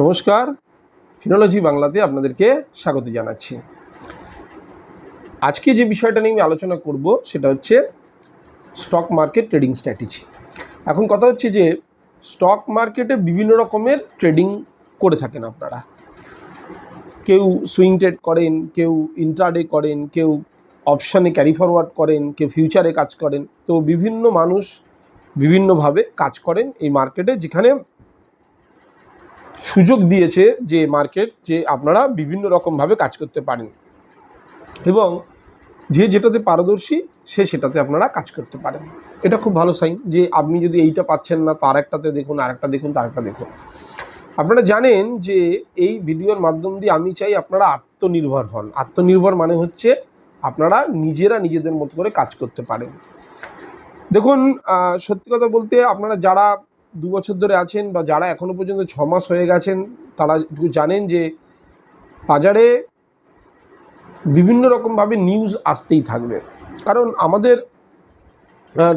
নমস্কার। ফিনোলজি বাংলাতে আপনাদেরকে স্বাগত জানাচ্ছি। আজকে যে বিষয়টা নিয়ে আমি আলোচনা করব সেটা হচ্ছে স্টক মার্কেট ট্রেডিং স্ট্র্যাটেজি এখন কথা হচ্ছে যে স্টক মার্কেটে বিভিন্ন রকমের ট্রেডিং করে থাকেন আপনারা। কেউ সুইং ট্রেড করেন, কেউ ইন্ট্রাডে করেন, কেউ অপশানে ক্যারি ফরওয়ার্ড করেন, কেউ ফিউচারে কাজ করেন। তো বিভিন্ন মানুষ বিভিন্নভাবে কাজ করেন এই মার্কেটে যেখানে সুযোগ দিয়েছে যে মার্কেট যে আপনারা বিভিন্ন রকমভাবে কাজ করতে পারেন। এবং যে যেটাতে পারদর্শী, সে সেটাতে আপনারা কাজ করতে পারেন। এটা খুব ভালো সাইন যে আপনি যদি এইটা পাচ্ছেন না তার একটাতে দেখুন, আরেকটা দেখুন তার একটা দেখুন। আপনারা জানেন যে এই ভিডিওর মাধ্যম দিয়ে আমি চাই আপনারা আত্মনির্ভর হন। আত্মনির্ভর মানে হচ্ছে আপনারা নিজেরা নিজেদের মতো করে কাজ করতে পারেন। দেখুন সত্যি কথা বলতে আপনারা যারা দু বছর ধরে আছেন বা যারা এখনও পর্যন্ত ছ মাস হয়ে গেছেন, তারা জানেন যে বাজারে বিভিন্ন রকমভাবে নিউজ আসতেই থাকবে। কারণ আমাদের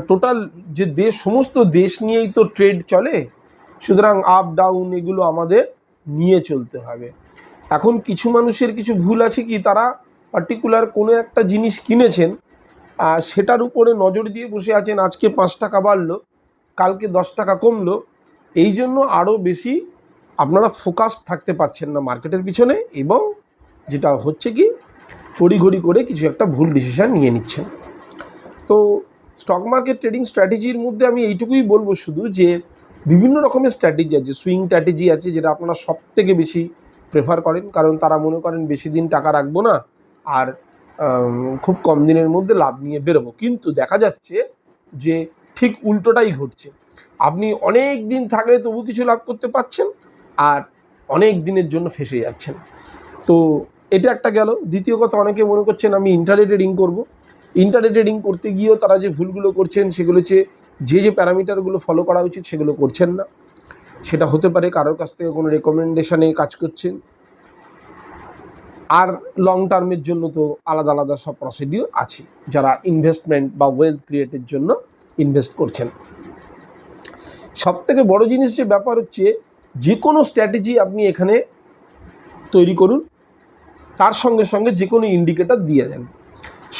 টোটাল যে দেশ, সমস্ত দেশ নিয়েই তো ট্রেড চলে, সুতরাং আপ ডাউন এগুলো আমাদের নিয়ে চলতে হবে। এখন কিছু মানুষের কিছু ভুল আছে কি, তারা পার্টিকুলার কোনো একটা জিনিস কিনেছেন সেটার উপরে নজর দিয়ে বসে আছেন, আজকে পাঁচ টাকা বাড়লো। কালকে দশ টাকা কমলো, এই জন্য আরও বেশি আপনারা ফোকাসড থাকতে পারছেন না মার্কেটের পিছনে এবং যেটা হচ্ছে কি, তড়িঘড়ি করে কিছু একটা ভুল ডিসিশান নিয়ে নিচ্ছেন। তো স্টক মার্কেট ট্রেডিং স্ট্র্যাটেজির মধ্যে আমি এইটুকুই বলব শুধু যে, বিভিন্ন রকমের স্ট্র্যাটেজি আছে সুইং স্ট্র্যাটেজি আছে যেটা আপনারা সব থেকে বেশি প্রেফার করেন, কারণ তারা মনে করেন বেশি দিন টাকা রাখব না আর খুব কম দিনের মধ্যে লাভ নিয়ে বেরোবো। কিন্তু দেখা যাচ্ছে যে ঠিক উল্টোটাই ঘটছে। আপনি অনেক দিন থাকলে তবু কিছু লাভ করতে পারছেন আর অনেক দিনের জন্য ফেসে যাচ্ছেন। তো এটা একটা গেল। দ্বিতীয় কথা, অনেকে মনে করছেন আমি ইন্টারনেট ট্রেডিং করব। ইন্টারনেট ট্রেডিং করতে গিয়েও তারা যে ভুলগুলো করছেন, সেগুলো হচ্ছে যে যে প্যারামিটারগুলো ফলো করা উচিত, সেগুলো করছেন না। সেটা হতে পারে কারোর কাছ থেকে কোনো রেকমেন্ডেশনে কাজ করছেন। আর লং টার্মের জন্য তো আলাদা আলাদা সব প্রসিডিওর আছে। যারা ইনভেস্টমেন্ট বা ওয়েলথ ক্রিয়েটের জন্য ইনভেস্ট করছেন। সব থেকে বড় জিনিস যে ব্যাপার হচ্ছে, যে কোনো স্ট্র্যাটেজি আপনি এখানে তৈরি করুন, তার সঙ্গে সঙ্গে যে কোনো ইন্ডিকেটার দিয়ে দেন।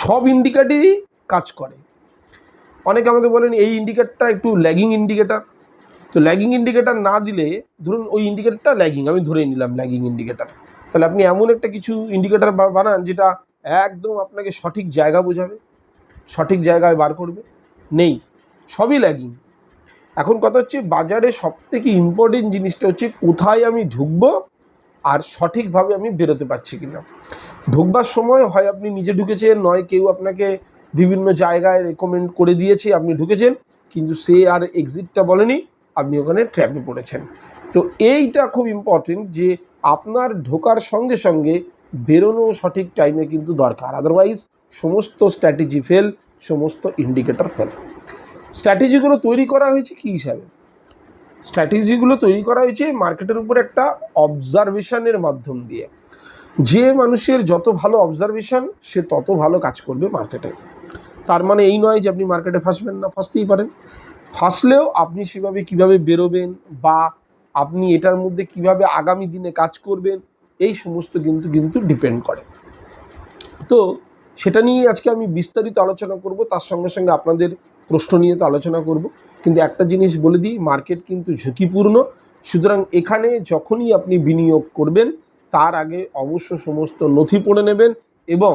সব ইন্ডিকেটারই কাজ করে। অনেকে আমাকে বলেন, এই ইন্ডিকেটরটা একটু ল্যাগিং ইন্ডিকেটার তো ল্যাগিং ইন্ডিকেটার না দিলে, ধরুন ওই ইন্ডিকেটারটা ল্যাগিং আমি ধরে নিলাম ল্যাগিং ইন্ডিকেটার তাহলে আপনি এমন একটা কিছু ইন্ডিকেটার বানান, যেটা একদম আপনাকে সঠিক জায়গা বোঝাবে, সঠিক জায়গায় বার করবে। নেই। সবই ল্যাগিং এখন কথা হচ্ছে বাজারে সব থেকে ইম্পর্টেন্ট জিনিসটা হচ্ছে কোথায় আমি ঢুকবো আর সঠিকভাবে আমি বেরোতে পারছি কিনা। ঢুকবার সময় হয় আপনি নিজে ঢুকেছেন, নয় কেউ আপনাকে বিভিন্ন জায়গায় রেকমেন্ড করে দিয়েছে, আপনি ঢুকেছেন, কিন্তু সে আর এক্সিটটা বলেনি, আপনি ওখানে ট্র্যাপে পড়েছেন। তো এইটা খুব ইম্পর্টেন্ট যে আপনার ঢোকার সঙ্গে সঙ্গে বেরোনো সঠিক টাইমে কিন্তু দরকার। আদারওয়াইজ সমস্ত স্ট্র্যাটেজি ফেল সমস্ত ইন্ডিকেটর ফেল স্ট্র্যাটেজিগুলো তৈরি করা হয়েছে কী হিসাবে? স্ট্র্যাটেজিগুলো তৈরি করা হয়েছে মার্কেটের উপর একটা অবজারভেশনের মাধ্যম দিয়ে। যে মানুষের যত ভালো অবজারভেশন, সে তত ভালো কাজ করবে মার্কেটে। তার মানে এই নয় যে আপনি মার্কেটে ফাঁসবেন না, ফাঁসতেই পারেন। ফাঁসলেও আপনি সেভাবে কীভাবে বেরোবেন বা আপনি এটার মধ্যে কীভাবে আগামী দিনে কাজ করবেন, এই সমস্ত কিন্তু কিন্তু ডিপেন্ড করে। তো সেটা নিয়ে আজকে আমি বিস্তারিত আলোচনা করব, তার সঙ্গে সঙ্গে আপনাদের প্রশ্ন নিয়ে তো আলোচনা করব। কিন্তু একটা জিনিস বলে দিই, মার্কেট কিন্তু ঝুঁকিপূর্ণ। সুতরাং এখানে যখনই আপনি বিনিয়োগ করবেন, তার আগে অবশ্য সমস্ত নথি পড়ে নেবেন এবং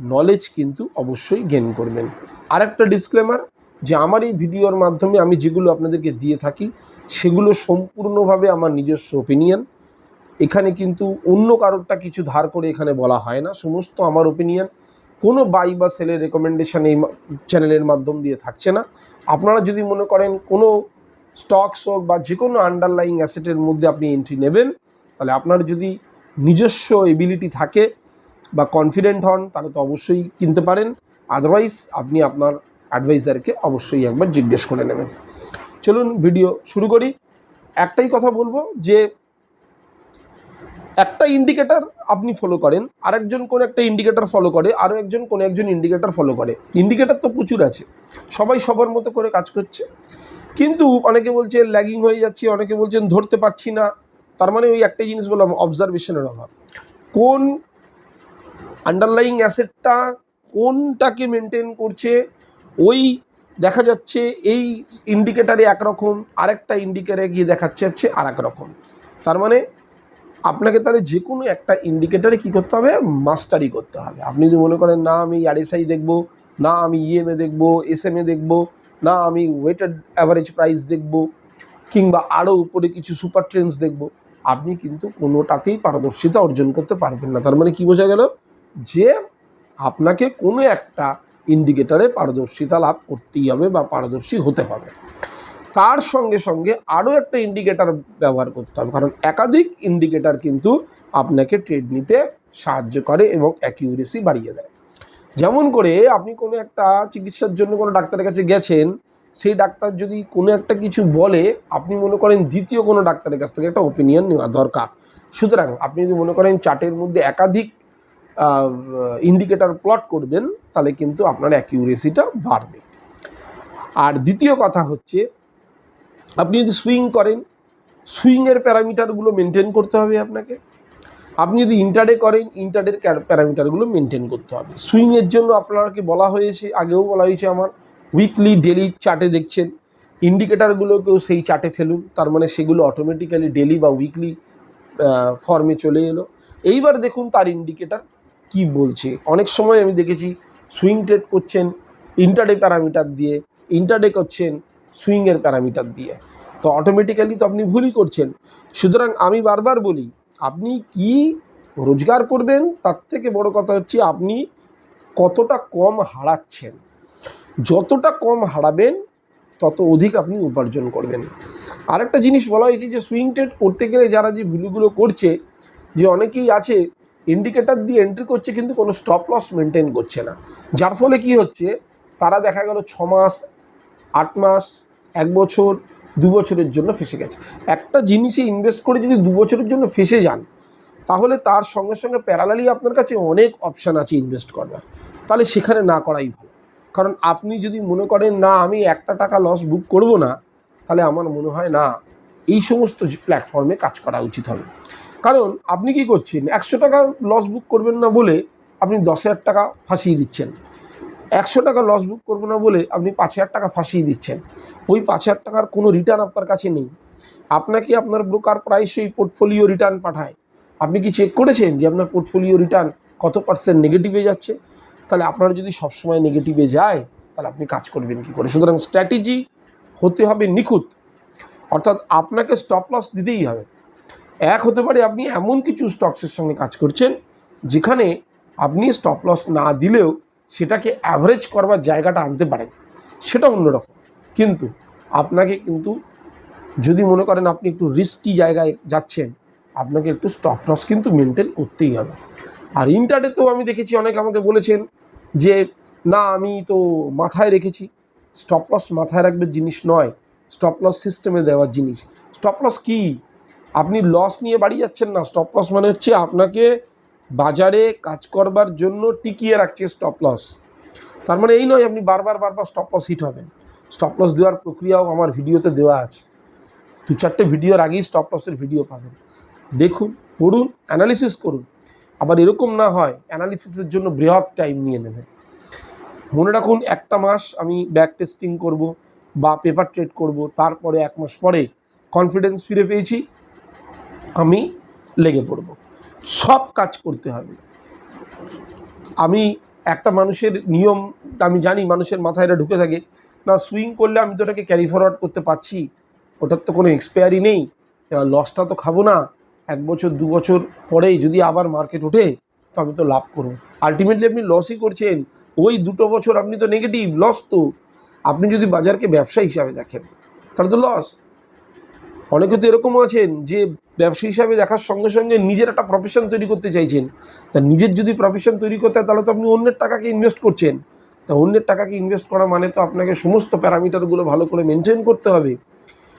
নলেজ কিন্তু অবশ্যই গেন করবেন। আর একটা ডিসক্লেমার যে আমার এই ভিডিওর মাধ্যমে আমি যেগুলো আপনাদেরকে দিয়ে থাকি, সেগুলো সম্পূর্ণভাবে আমার নিজস্ব ওপিনিয়ন এখানে কিন্তু অন্য কারোরটা কিছু ধার করে এখানে বলা হয় না, সমস্ত আমার ওপিনিয়ন কোনো বাই বা সেলের রেকমেন্ডেশান এই চ্যানেলের মাধ্যম দিয়ে থাকছে না। আপনারা যদি মনে করেন কোনো স্টকস হোক বা যে কোনো আন্ডারলাইং অ্যাসেটের মধ্যে আপনি এন্ট্রি নেবেন, তাহলে আপনার যদি নিজস্ব এবিলিটি থাকে বা কনফিডেন্ট হন, তাহলে তো অবশ্যই কিনতে পারেন। আদারওয়াইজ আপনি আপনার অ্যাডভাইজারকে অবশ্যই একবার জিজ্ঞেস করে নেবেন। চলুন ভিডিও শুরু করি। একটাই কথা বলব যে একটা ইন্ডিকেটর আপনি ফলো করেন, আরেকজন কোন একটা ইন্ডিকেটর ফলো করে আরও একজন কোন একজন ইন্ডিকেটর ফলো করে। ইন্ডিকেটর তো প্রচুর আছে, সবাই সবার মতো করে কাজ করছে। কিন্তু অনেকে বলছে ল্যাগিং হয়ে যাচ্ছে, অনেকে বলছেন ধরতে পারছি না, তার মানে ওই একটাই জিনিস বললাম অবজারভেশনের অভাব। কোন আন্ডারলাইং অ্যাসেটটা কোনটাকে মেনটেন করছে, ওই দেখা যাচ্ছে এই ইন্ডিকেটারে একরকম, আরেকটা ইন্ডিকেটারে গিয়ে দেখাচ্ছে হচ্ছে আর রকম। তার মানে আপনাকে তাহলে যে কোনো একটা ইন্ডিকেটারে কী করতে হবে? মাস্টারি করতে হবে। আপনি যদি মনে করেন, না, আমি আরএসআই দেখব, না, আমি ইএমএ দেখব এসএমএ দেখব, না, আমি ওয়েটেড অ্যাভারেজ প্রাইস দেখব, কিংবা আরও উপরে কিছু সুপার ট্রেন্ডস দেখব, আপনি কিন্তু কোনোটাতেই পারদর্শিতা অর্জন করতে পারবেন না। তার মানে কি বোঝা গেল? যে আপনাকে কোনো একটা ইন্ডিকেটারে পারদর্শিতা লাভ করতেই হবে বা পারদর্শী হতে হবে। তার সঙ্গে সঙ্গে আরও একটা ইন্ডিকেটার ব্যবহার করতে হবে। কারণ একাধিক ইন্ডিকেটার কিন্তু আপনাকে ট্রেড নিতে সাহায্য করে এবং অ্যাকিউরেসি বাড়িয়ে দেয়। যেমন করে আপনি কোনো একটা চিকিৎসার জন্য কোনো ডাক্তারের কাছে গেছেন, সেই ডাক্তার যদি কোনো একটা কিছু বলে, আপনি মনে করেন দ্বিতীয় কোনো ডাক্তারের কাছ থেকে একটা ওপিনিয়ন নেওয়া দরকার। সুতরাং আপনি যদি মনে করেন চার্টের মধ্যে একাধিক ইন্ডিকেটার প্লট করবেন, তাহলে কিন্তু আপনার অ্যাকিউরেসিটা বাড়বে। আর দ্বিতীয় কথা হচ্ছে আপনি যদি সুইং করেন সুইংয়ের প্যারামিটারগুলো মেনটেন করতে হবে আপনাকে। আপনি যদি ইন্টারডে করেন ইন্টারডের প্যারামিটারগুলো মেনটেন করতে হবে। সুইংয়ের জন্য আপনাকে বলা হয়েছে, আগেও বলা হয়েছে আমার উইকলি ডেলি চার্টে দেখছেন। ইন্ডিকেটারগুলোকেও সেই চার্টে ফেলুন, তার মানে সেগুলো অটোমেটিক্যালি ডেলি বা উইকলি ফর্মে চলে এলো। এইবার দেখুন তার ইন্ডিকেটার কি বলছে। অনেক সময় আমি দেখেছি সুইং ট্রেড করছেন ইন্টারডে প্যারামিটার দিয়ে ইন্টারডে করছেন সুইংয়ের প্যারামিটার দিয়ে। তো অটোমেটিক্যালি তো আপনি ভুলই করছেন। সুতরাং আমি বারবার বলি, আপনি কি রোজগার করবেন? তার থেকে বড় কথা হচ্ছে আপনি কতটা কম হারাচ্ছেন। যতটা কম হারাবেন, তত অধিক আপনি উপার্জন করবেন। আরেকটা জিনিস বলা হয়েছে যে, সুইং ট্রেড করতে গেলে যারা যে ভুলগুলো করছে, যে অনেকেই আছে ইন্ডিকেটার দিয়ে এন্ট্রি করছে কিন্তু কোনো স্টপ লস মেনটেন করছে না। যার ফলে কি হচ্ছে, তারা দেখা গেল ছ মাস আট মাস, এক বছর, দু বছরের জন্য ফেসে গেছে। একটা জিনিসে ইনভেস্ট করে যদি দু বছরের জন্য ফেসে যান, তাহলে তার সঙ্গে সঙ্গে প্যারালালি আপনার কাছে অনেক অপশান আছে ইনভেস্ট করবার তাহলে সেখানে না করাই ভালো। কারণ আপনি যদি মনে করেন, না, আমি একটা টাকা লস বুক করব না, তাহলে আমার মনে হয়, না, এই সমস্ত প্ল্যাটফর্মে কাজ করা উচিত হবে। কারণ আপনি কি করছেন, একশো টাকা লস বুক করবেন না বলে আপনি দশ হাজার টাকা ফাঁসিয়ে দিচ্ছেন। একশো টাকা লস বুক করব না বলে আপনি পাঁচ হাজার টাকা ফাঁসিয়ে দিচ্ছেন। ওই পাঁচ হাজার টাকার কোনো রিটার্ন আপনার কাছে নেই। আপনাকে আপনার ব্রোকার প্রায়শই পোর্টফোলিও রিটার্ন পাঠায়। আপনি কি চেক করেছেন যে আপনার পোর্টফোলিও রিটার্ন কত পার্সেন্ট নেগেটিভে যাচ্ছে? তাহলে আপনার যদি সবসময় নেগেটিভে যায়, তাহলে আপনি কাজ করবেন কী করে? সুতরাং স্ট্র্যাটেজি হতে হবে নিখুঁত। অর্থাৎ আপনাকে স্টপ লস দিতেই হবে। এক হতে পারে আপনি এমন কিছু স্টকসের সঙ্গে কাজ করছেন, যেখানে আপনি স্টপ লস না দিলেও সেটাকে অ্যাভারেজ করবার জায়গাটা আনতে পারেন। সেটা অন্যরকম। কিন্তু আপনাকে কিন্তু যদি মনে করেন আপনি একটু রিস্কি জায়গায় যাচ্ছেন, আপনাকে একটু স্টপ লস কিন্তু মেনটেন করতেই হবে। আর ইন্টারনেটেও আমি দেখেছি, অনেকে আমাকে বলেছেন যে, না, আমি তো মাথায় রেখেছি। স্টপ লস মাথায় রাখবে জিনিস নয়। স্টপ লস সিস্টেমে দেওয়ার জিনিস। স্টপ লস কী? আপনি লস নিয়ে বাড়ি যাচ্ছেন না। স্টপ লস মানে হচ্ছে আপনাকে বাজারে কাজ করবার জন্য টিকিয়ে রাখছে স্টপ লস তার মানে এই নয়, আপনি বারবার বারবার স্টপ লস হিট হবেন। স্টপ লস দেওয়ার প্রক্রিয়াও আমার ভিডিওতে দেওয়া আছে। দু চারটে ভিডিওর আগেই স্টপ লসের ভিডিও পাবেন। দেখুন, পড়ুন অ্যানালিসিস করুন। আবার এরকম না হয় অ্যানালিসিসের জন্য বৃহৎ টাইম নিয়ে নেবেন। মনে রাখুন, একটা মাস আমি ব্যাক টেস্টিং করব বা পেপার ট্রেড করব, তারপরে এক মাস পরে কনফিডেন্স ফিরে পেয়েছি, আমি লেগে পড়ব। সব কাজ করতে হবে। আমি একটা মানুষের নিয়ম, আমি জানি মানুষের মাথায় এটা ঢুকে থাকে, না সুইং করলে আমি তো ওটাকে ক্যারি ফরওয়ার্ড করতে পারছি, ওটার তো কোনো এক্সপায়ারি নেই লসটা তো খাব না, এক বছর, দু বছর পরেই যদি আবার মার্কেট ওঠে, তো আমি তো লাভ করব। আলটিমেটলি আপনি লসই করছেন, ওই দুটো বছর আপনি তো নেগেটিভ লস তো। আপনি যদি বাজারকে ব্যবসা হিসাবে দেখেন, তাহলে তো লস অনেকে তো এরকমও আছেন যে ব্যবসা হিসাবে দেখার সঙ্গে সঙ্গে নিজের একটা প্রফেশন তৈরি করতে চাইছেন। তা নিজের যদি প্রফেশন তৈরি করতে হয়, তাহলে তো আপনি অন্যের টাকাকে ইনভেস্ট করছেন। তা অন্যের টাকাকে ইনভেস্ট করা মানে তো আপনাকে সমস্ত প্যারামিটারগুলো ভালো করে মেনটেন করতে হবে।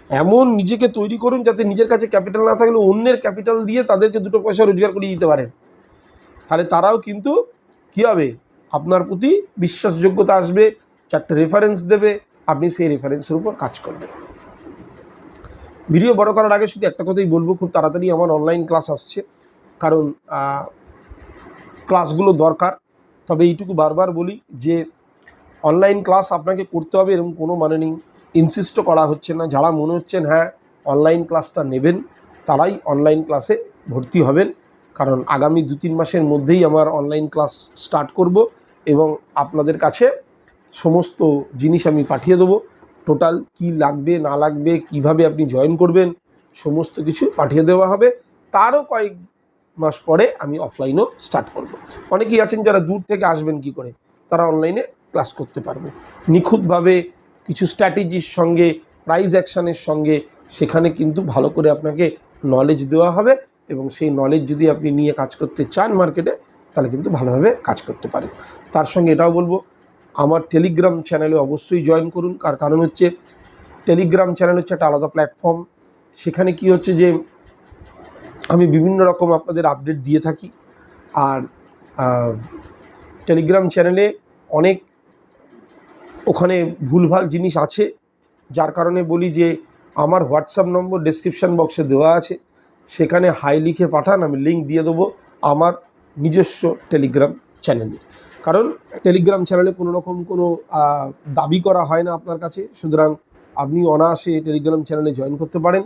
এমন নিজেকে তৈরি করুন যাতে নিজের কাছে ক্যাপিটাল না থাকলে অন্যের ক্যাপিটাল দিয়ে তাদেরকে দুটো পয়সা রোজগার করে দিতে পারেন। তাহলে তারাও কিন্তু কী হবে? আপনার প্রতি বিশ্বাসযোগ্যতা আসবে, চারটে রেফারেন্স দেবে, আপনি সেই রেফারেন্সের উপর কাজ করবেন। ভিডিও বড় করার আগে শুধু একটা কথাই বলব, খুব তাড়াতাড়ি আমার অনলাইন ক্লাস আসছে। কারণ ক্লাসগুলো দরকার। তবে এইটুকু বারবার বলি যে অনলাইন ক্লাস আপনাকে করতে হবে এরকম কোনো মানে নেই। ইনসিস্টও করা হচ্ছে না। যারা মনে হচ্ছেন হ্যাঁ অনলাইন ক্লাসটা নেবেন, তারাই অনলাইন ক্লাসে ভর্তি হবেন। কারণ আগামী দু তিন মাসের মধ্যেই আমার অনলাইন ক্লাস স্টার্ট করব এবং আপনাদের কাছে সমস্ত জিনিস আমি পাঠিয়ে দেবো। টোটাল কি লাগবে, না লাগবে, কীভাবে আপনি জয়েন করবেন, সমস্ত কিছু পাঠিয়ে দেওয়া হবে। তারও কয়েক মাস পরে আমি অফলাইনও স্টার্ট করব। অনেকেই আছেন যারা দূর থেকে আসবেন কি করে, তারা অনলাইনে ক্লাস করতে পারবে। নিখুঁতভাবে কিছু স্ট্র্যাটেজির সঙ্গে প্রাইজ অ্যাকশানের সঙ্গে, সেখানে কিন্তু ভালো করে আপনাকে নলেজ দেওয়া হবে এবং সেই নলেজ যদি আপনি নিয়ে কাজ করতে চান মার্কেটে তাহলে কিন্তু ভালোভাবে কাজ করতে পারেন। তার সঙ্গে এটাও বলব আমার টেলিগ্রাম চ্যানেলে অবশ্যই জয়েন করুন। কার, কারণ হচ্ছে টেলিগ্রাম চ্যানেল হচ্ছে একটা আলাদা প্ল্যাটফর্ম সেখানে কি হচ্ছে যে, আমি বিভিন্ন রকম আপনাদের আপডেট দিয়ে থাকি। আর টেলিগ্রাম চ্যানেলে অনেক ওখানে ভুলভাল জিনিস আছে। যার কারণে বলি যে, আমার হোয়াটসঅ্যাপ নম্বর ডেসক্রিপশান বক্সে দেওয়া আছে। সেখানে হাই লিখে পাঠান, আমি লিঙ্ক দিয়ে দেবো আমার নিজস্ব টেলিগ্রাম চ্যানেলের কারণ টেলিগ্রাম চ্যানেলে কোনো রকম কোনো দাবি করা হয় না আপনার কাছে। সুতরাং আপনি অনায়াসে টেলিগ্রাম চ্যানেলে জয়েন করতে পারেন।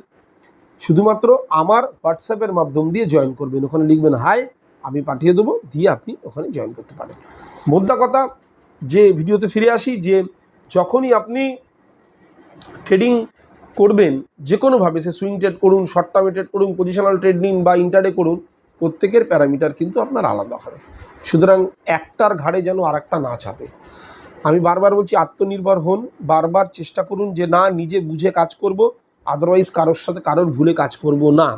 শুধুমাত্র আমার হোয়াটসঅ্যাপের মাধ্যম দিয়ে জয়েন করবেন। ওখানে লিখবেন হাই আমি পাঠিয়ে দেবো। দিয়ে আপনি ওখানে জয়েন করতে পারেন। মোদ্দা কথা, যে ভিডিওতে ফিরে আসি, যে যখনই আপনি ট্রেডিং করবেন যে কোনোভাবে সে সুইং ট্রেড করুন শর্ট টার্মে ট্রেড করুন পজিশনাল ট্রেড নিন বা ইন্টারডে করুন প্রত্যেকের প্যারামিটার কিন্তু আপনার আলাদা হবে। সুতরাং একটার ঘাড়ে যেন আরেকটা না চাপে। আমি বারবার বলছি, আত্মনির্ভর হন, বারবার চেষ্টা করুন যে না, নিজে বুঝে কাজ করব আদারওয়াইজ কারোর সাথে, কারোর ভুলে কাজ করব না।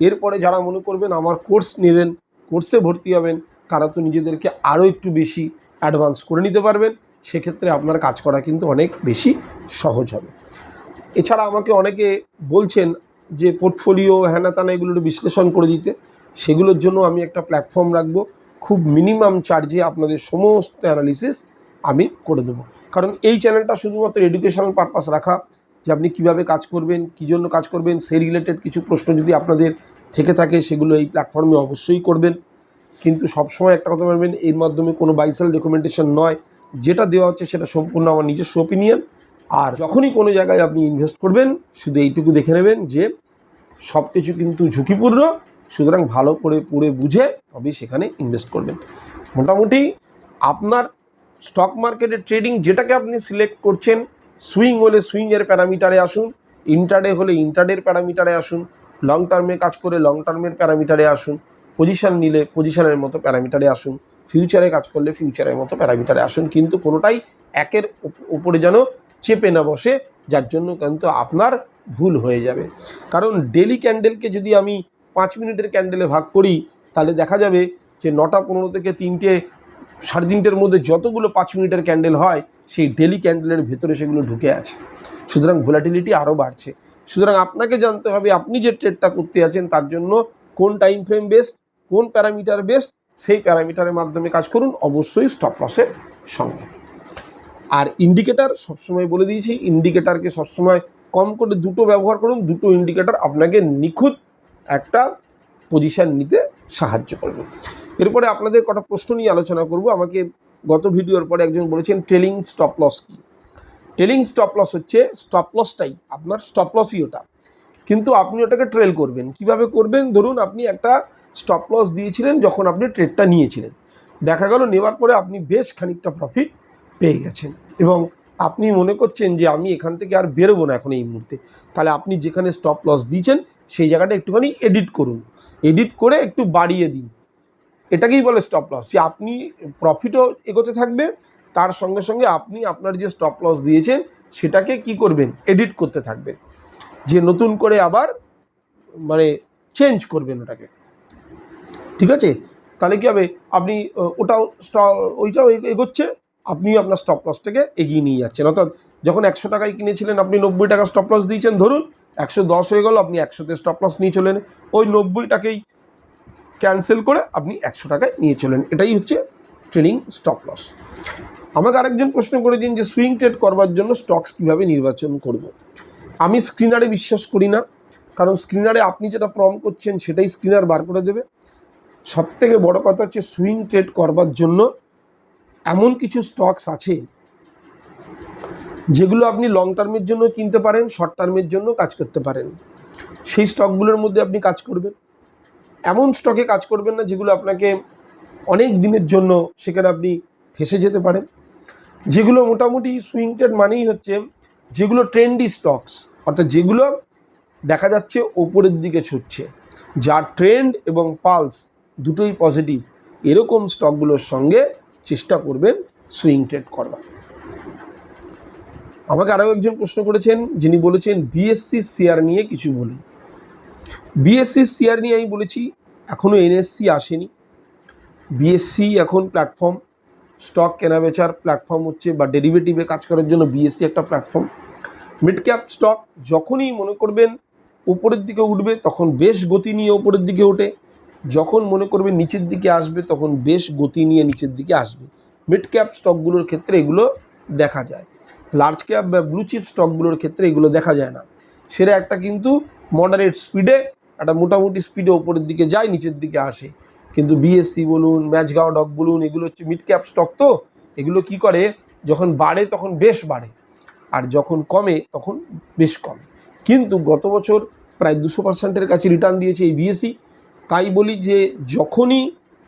এরপরে যারা মনে করবেন আমার কোর্স নেবেন, কোর্সে ভর্তি হবেন, তারা তো নিজেদেরকে আরও একটু বেশি অ্যাডভান্স করে নিতে পারবেন। সেক্ষেত্রে আপনার কাজ করা কিন্তু অনেক বেশি সহজ হবে। এছাড়া আমাকে অনেকে বলছেন যে পোর্টফোলিও হ্যানা ত্যানা এগুলো বিশ্লেষণ করে দিতে। সেগুলোর জন্য আমি একটা প্ল্যাটফর্ম রাখব। খুব মিনিমাম চার্জে আপনাদের সমস্ত অ্যানালিসিস আমি করে দেবো। কারণ এই চ্যানেলটা শুধুমাত্র এডুকেশনাল পারপাস রাখা, যে আপনি কীভাবে কাজ করবেন, কী জন্য কাজ করবেন, সেই রিলেটেড কিছু প্রশ্ন যদি আপনাদের থেকে থাকে, সেগুলো এই প্ল্যাটফর্মে অবশ্যই করবেন। কিন্তু সবসময় একটা কথা বলবেন, এর মাধ্যমে কোনো বাইসাল রেকমেন্ডেশন নয়। যেটা দেওয়া হচ্ছে সেটা সম্পূর্ণ আমার নিজস্ব ওপিনিয়ন আর যখনই কোনো জায়গায় আপনি ইনভেস্ট করবেন, শুধু এইটুকু দেখে নেবেন যে সব কিছু কিন্তু ঝুঁকিপূর্ণ। সুতরাং ভালো করে পড়ে বুঝে তবেই সেখানে ইনভেস্ট করবেন। মোটামুটি আপনার স্টক মার্কেটে ট্রেডিং যেটাকে আপনি সিলেক্ট করছেন সুইং হলে সুইংয়ের প্যারামিটারে আসুন ইন্টারডে হলে ইন্টারডের প্যারামিটারে আসুন লং টার্মে কাজ করে লং টার্মের প্যারামিটারে আসুন পজিশান নিলে পজিশনের মতো প্যারামিটারে আসুন ফিউচারে কাজ করলে ফিউচারের মতো প্যারামিটারে আসুন, কিন্তু কোনোটাই একের উপরে যেন চেপে না বসে, যার জন্য কিন্তু আপনার ভুল হয়ে যাবে। কারণ ডেলি ক্যান্ডেলকে যদি আমি পাঁচ মিনিটের ক্যান্ডেলে ভাগ করি, তাহলে দেখা যাবে যে নটা পনেরো থেকে তিনটে, সাড়ে তিনটের মধ্যে যতগুলো পাঁচ মিনিটের ক্যান্ডেল হয়, সেই ডেলি ক্যান্ডেলের ভেতরে সেগুলো ঢুকে আছে। সুতরাং ভোলাটিলিটি আরও বাড়ছে। সুতরাং আপনাকে জানতে হবে, আপনি যে ট্রেডটা করতে আছেন, তার জন্য কোন টাইম ফ্রেম বেস্ট কোন প্যারামিটার বেস্ট সেই প্যারামিটারের মাধ্যমে কাজ করুন, অবশ্যই স্টপ লসের সঙ্গে। আর ইন্ডিকেটার সবসময় বলে দিয়েছি ইন্ডিকেটারকে সবসময় কম করে দুটো ব্যবহার করুন, দুটো ইন্ডিকেটার আপনাকে নিখুঁত একটা পজিশন নিতে সাহায্য করবে। এরপরে আপনাদের কটা প্রশ্ন নিয়ে আলোচনা করব। আমাকে গত ভিডিওর পরে একজন বলেছেন ট্রেলিং স্টপ লস কী? ট্রেলিং স্টপ লস হচ্ছে স্টপ লসটাই আপনার স্টপ লসই ওটা। কিন্তু আপনি ওটাকে ট্রেল করবেন। কীভাবে করবেন? ধরুন আপনি একটা স্টপ লস দিয়েছিলেন যখন আপনি ট্রেডটা নিয়েছিলেন। দেখা গেল, নেওয়ার পরে আপনি বেশ খানিকটা প্রফিট পেয়ে গেছেন। এবং আপনি মনে করছেন যে আমি এখান থেকে আর বেরোবো না এখন এই মুহূর্তে, তাহলে আপনি যেখানে স্টপ লস দিয়েছেন, সেই জায়গাটা একটুখানি এডিট করুন। এডিট করে একটু বাড়িয়ে দিন। এটাকেই বলে স্টপ লস যে আপনি প্রফিটও এগোতে থাকবে, তার সঙ্গে সঙ্গে আপনি আপনার যে স্টপ লস দিয়েছেন, সেটাকে কি করবেন? এডিট করতে থাকবেন। যে নতুন করে আবার মানে চেঞ্জ করবেন ওটাকে। ঠিক আছে? তাহলে কী হবে? আপনি ওটাও st- ওইটাও এগোচ্ছে। আপনিও আপনার স্টপ লসটাকে এগিয়ে নিয়ে যাচ্ছেন। অর্থাৎ যখন একশো টাকায় কিনেছিলেন, আপনি নব্বই টাকা স্টপ লস দিয়েছেন। ধরুন, একশো দশ হয়ে গেল, আপনি একশোতে স্টপ লস নিয়ে চলেন। ওই নব্বই টাকেই ক্যান্সেল করে আপনি একশো টাকায় নিয়ে চলেন। এটাই হচ্ছে ট্রেডিং স্টপ লস আমাকে আরেকজন প্রশ্ন করেছেন যে সুইং ট্রেড করবার জন্য স্টকস কীভাবে নির্বাচন করব। আমি স্ক্রিনারে বিশ্বাস করি না, কারণ স্ক্রিনারে আপনি যেটা প্রম করছেন, সেটাই স্ক্রিনার বার করে দেবে। সব থেকে বড় কথা হচ্ছে সুইং ট্রেড করবার জন্য এমন কিছু স্টকস আছে যেগুলো আপনি লং টার্মের জন্য কিনতে পারেন শর্ট টার্মের জন্য কাজ করতে পারেন। সেই স্টকগুলোর মধ্যে আপনি কাজ করবেন। এমন স্টকে কাজ করবেন না যেগুলো আপনাকে অনেক দিনের জন্য সেখানে আপনি ফেসে যেতে পারেন। যেগুলো মোটামুটি সুইং ট্রেড মানেই হচ্ছে যেগুলো ট্রেন্ডি স্টকস অর্থাৎ যেগুলো দেখা যাচ্ছে ওপরের দিকে ছুটছে। যার ট্রেন্ড এবং পালস দুটোই পজিটিভ এরকম স্টকগুলোর সঙ্গে চেষ্টা করবেন সুইং ট্রেড করবার আমাকে আরও একজন প্রশ্ন করেছেন, যিনি বলেছেন বিএসসি শেয়ার নিয়ে কিছু বলুন। বিএসসি শেয়ার নিয়ে আমি বলেছি এখনও এনএসসি আসেনি। বিএসসি এখন প্ল্যাটফর্ম স্টক কেনাবেচার প্ল্যাটফর্ম হচ্ছে বা ডেরিভেটিভে কাজ করার জন্য বিএসসি একটা প্ল্যাটফর্ম মিড ক্যাপ স্টক যখনই মনে করবেন, উপরের দিকে উঠবে, তখন বেশ গতি নিয়ে উপরের দিকে ওঠে। যখন মনে করবে নিচের দিকে আসবে, তখন বেশ গতি নিয়ে নিচের দিকে আসবে। মিড ক্যাপ স্টকগুলোর ক্ষেত্রে এগুলো দেখা যায়। লার্জ ক্যাপ বা ব্লু চিপ স্টকগুলোর ক্ষেত্রে এগুলো দেখা যায় না। সেটা একটা কিন্তু মডারেট স্পিডে একটা মোটামুটি স্পিডে ওপরের দিকে যায়, নিচের দিকে আসে। কিন্তু বিএসসি বলুন ম্যাচগাঁও ডক বলুন, এগুলো হচ্ছে মিড ক্যাপ স্টক তো, এগুলো কি করে? যখন বাড়ে, তখন বেশ বাড়ে। আর যখন কমে, তখন বেশ কমে। কিন্তু গত বছর প্রায় দুশো পার্সেন্টের কাছে রিটার্ন দিয়েছে এই বিএসসি তাই বলি যে যখনই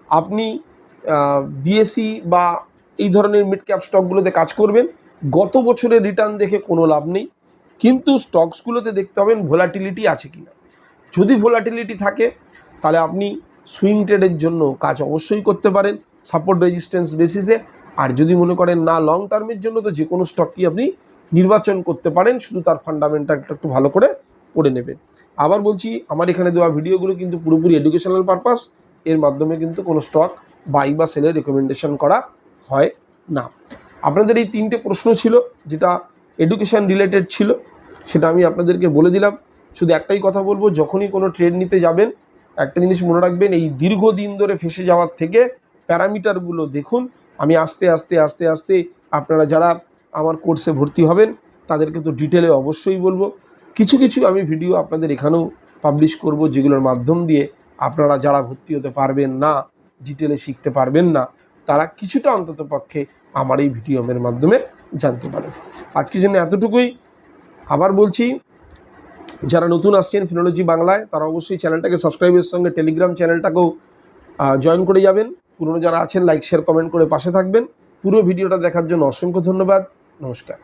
আপনি বিএসসি বা এই ধরনের মিড ক্যাপ স্টকগুলোতে কাজ করবেন, গত বছরের রিটার্ন দেখে কোনো লাভ নেই। কিন্তু স্টকসগুলোতে দেখতে হবেন ভোলাটিলিটি আছে কি না যদি ভোলাটিলিটি থাকে, তাহলে আপনি সুইং ট্রেডের জন্য কাজ অবশ্যই করতে পারেন সাপোর্ট রেজিস্ট্যান্স বেসিসে আর যদি মনে করেন না লং টার্মের জন্য তো যে কোনো স্টকই আপনি নির্বাচন করতে পারেন, শুধু তার ফান্ডামেন্টালটা একটু ভালো করে পড়ে নেবেন আবার বলছি, আমার এখানে দেওয়া ভিডিওগুলো কিন্তু পুরোপুরি এডুকেশনাল পারপাস এর মাধ্যমে কিন্তু কোনো স্টক বাই বা সেলের রেকমেন্ডেশন করা হয় না। আপনাদের এই তিনটে প্রশ্ন ছিল, যেটা এডুকেশন রিলেটেড ছিল, সেটা আমি আপনাদেরকে বলে দিলাম। শুধু একটাই কথা বলব, যখনই কোনো ট্রেড নিতে যাবেন, একটা জিনিস মনে রাখবেন, এই দীর্ঘদিন ধরে ফেসে যাওয়ার থেকে প্যারামিটারগুলো দেখুন। আমি আস্তে আস্তে আস্তে আস্তে আপনারা যারা আমার কোর্সে ভর্তি হবেন, তাদেরকে তো ডিটেলে অবশ্যই বলব। কিছু কিছু আমি ভিডিও আপনাদের এখানেও পাবলিশ করব, যেগুলোর মাধ্যম দিয়ে আপনারা যারা ভর্তি হতে পারবেন না ডিটেলে শিখতে পারবেন না, তারা কিছুটা অন্তত পক্ষে আমার এই ভিডিওমের মাধ্যমে জানতে পারেন। আজকের জন্য এতটুকুই। আবার বলছি, যারা নতুন আসছেন ফিনোলজি বাংলায়, তারা অবশ্যই চ্যানেলটাকে সাবস্ক্রাইবের সঙ্গে টেলিগ্রাম চ্যানেলটাকেও জয়েন করে যাবেন। পুরনো যারা আছেন লাইক শেয়ার কমেন্ট করে পাশে থাকবেন। পুরো ভিডিওটা দেখার জন্য অসংখ্য ধন্যবাদ। নমস্কার।